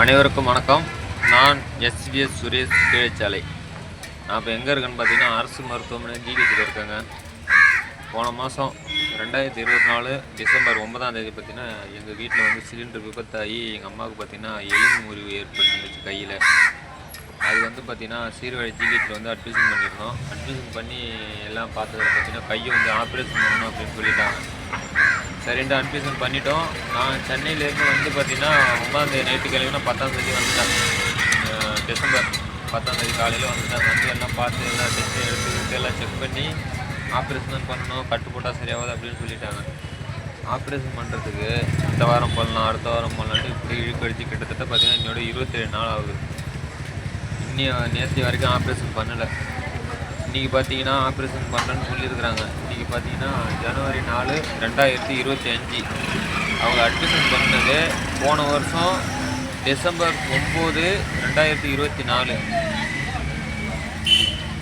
அனைவருக்கும் வணக்கம். நான் எஸ்விஎஸ் சுரேஷ் கீழச்சாலை நான் இப்போ எங்கே இருக்கேன்னு பார்த்தீங்கன்னா அரசு மருத்துவமனை ஜிஹெச்சில் இருக்கேங்க. போன மாதம் ரெண்டாயிரத்தி இருபத்தி நாலு டிசம்பர் ஒன்பதாம் தேதி பார்த்தீங்கன்னா எங்கள் வீட்டில் வந்து சிலிண்டர் விபத்தாகி எங்கள் அம்மாவுக்கு பார்த்தீங்கன்னா எலும்பு முறிவு ஏற்பட்டுருந்துச்சு கையில். அது வந்து பார்த்தீங்கன்னா சீர்வழி ஜிஹெச்சில் வந்து அட்மிஷன் பண்ணியிருந்தோம் அட்மிஷன் பண்ணி எல்லாம் பார்த்ததில் பார்த்தீங்கன்னா கையை வந்து ஆப்ரேஷன் பண்ணணும் அப்படின்னு சொல்லிட்டாங்க. சரின்ட்டு அட்மிஷன் பண்ணிட்டோம். நான் சென்னையிலேருந்து வந்து பார்த்தீங்கன்னா ஒன்பதாந்தேதி நைட்டு கிளம்பினா பத்தாம் வந்துட்டேன். டிசம்பர் பத்தாம்தேதி காலையில் வந்துட்டேன். வந்து எல்லாம் பார்த்து எல்லாம் டெஸ்ட் எடுத்துக்கிட்டு எல்லாம் செக் பண்ணி ஆப்ரேஷன் பண்ணணும் கட்டு போட்டால் சரியாகாது அப்படின்னு சொல்லிட்டாங்க. ஆப்ரேஷன் பண்ணுறதுக்கு இந்த வாரம் பண்ணலாம் அடுத்த வாரம் பண்ணலான்ட்டு இப்படி இழுக்கடிச்சு கிட்டத்தட்ட பார்த்தீங்கன்னா என்னோட இருபத்தேழு நாள் ஆகுது. இன்னி நேற்று வரைக்கும் ஆப்ரேஷன் பண்ணலை. இன்றைக்கி பார்த்தீங்கன்னா ஆப்ரேஷன் பண்ணுறேன்னு சொல்லியிருக்கிறாங்க. இன்றைக்கி பார்த்தீங்கன்னா ஜனவரி நாலு ரெண்டாயிரத்தி இருபத்தி அஞ்சு அவங்க அட்மிஷன் பண்ணது போன வருஷம் டிசம்பர் ஒம்பது ரெண்டாயிரத்தி இருபத்தி நாலு.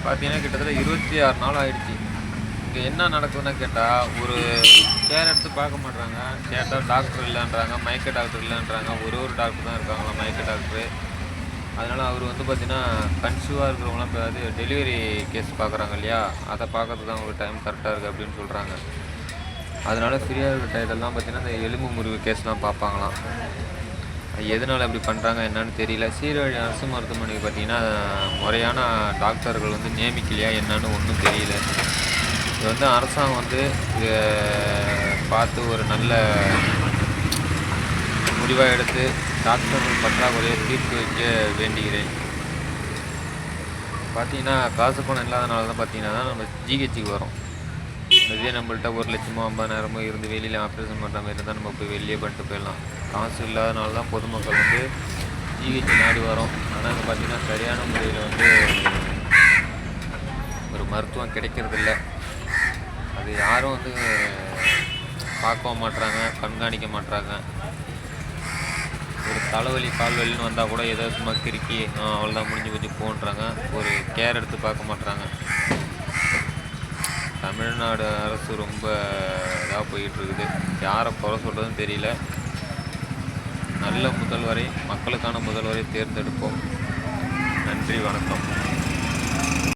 பார்த்தீங்கன்னா கிட்டத்தட்ட இருபத்தி ஆறு நாள் ஆயிடுச்சு. இங்கே என்ன நடக்குதுன்னு கேட்டால் ஒரு கேர் எடுத்து பார்க்க மாட்றாங்க. கேட்டால் டாக்டர் இல்லைன்றாங்க மயக்க டாக்டர் இல்லைன்றாங்க. ஒரு ஒரு டாக்டர் தான் இருக்காங்களா மயக்க டாக்டரு அதனால் அவர் வந்து பார்த்தீங்கன்னா கன்சியூவாக இருக்கிறவங்களாம் இப்போ அது டெலிவரி கேஸ் பார்க்குறாங்க இல்லையா? அதை பார்க்கறதுக்கு தான் ஒரு டைம் கரெக்டாக இருக்குது அப்படின்னு சொல்கிறாங்க அதனால் ஃப்ரீயாக இருக்கிற டயத்தெல்லாம் பார்த்தீங்கன்னா இந்த எலும்பு முறிவு கேஸ்லாம் பார்ப்பாங்களாம். எதனால் அப்படி பண்ணுறாங்க என்னன்னு தெரியல. சீரழி அரசு மருத்துவமனைக்கு பார்த்தீங்கன்னா முறையான டாக்டர்கள் வந்து நியமிக்கலையா என்னன்னு ஒன்றும் தெரியல. இது வந்து அரசாங்கம் வந்து இதை பார்த்து ஒரு நல்ல முடிவாக எடுத்து டாக்டர்கள் பற்றாக்குறையை தீர்த்து வைக்க வேண்டுகிறேன். பார்த்தீங்கன்னா காசு பணம் இல்லாதனால தான் பார்த்தீங்கன்னா நம்ம ஜிஹெச்சுக்கு வரோம். இதே நம்மள்ட்ட ஒரு லட்சமோ ஐம்பதாயிரமோ இருந்து வெளியில் ஆப்ரேஷன் பண்ணுற மாதிரி இருந்தால் நம்ம போய் வெளியே பண்ணிட்டு போயிடலாம். காசு இல்லாதனால தான் பொதுமக்கள் வந்து ஜிஹெச் நாடி வரோம். ஆனால் இங்கே பார்த்திங்கன்னா சரியான முறையில் வந்து ஒரு மருத்துவம் கிடைக்கிறதில்ல. அது யாரும் வந்து பார்க்கவும் மாட்றாங்க கண்காணிக்க மாட்றாங்க. ஒரு தலைவலி கால்வலின்னு வந்தால் கூட ஏதோ சும்மா கிறுக்கி அவ்வளோதான் முடிஞ்சு போச்சு போன்றாங்க. ஒரு கேர் எடுத்து பார்க்க மாட்றாங்க. தமிழ்நாடு அரசு ரொம்ப இதாக போயிட்டுருக்குது. யாரை குறை சொல்கிறதுன்னு தெரியல. நல்ல முதல்வரை மக்களுக்கான முதல்வரை தேர்ந்தெடுப்போம். நன்றி வணக்கம்.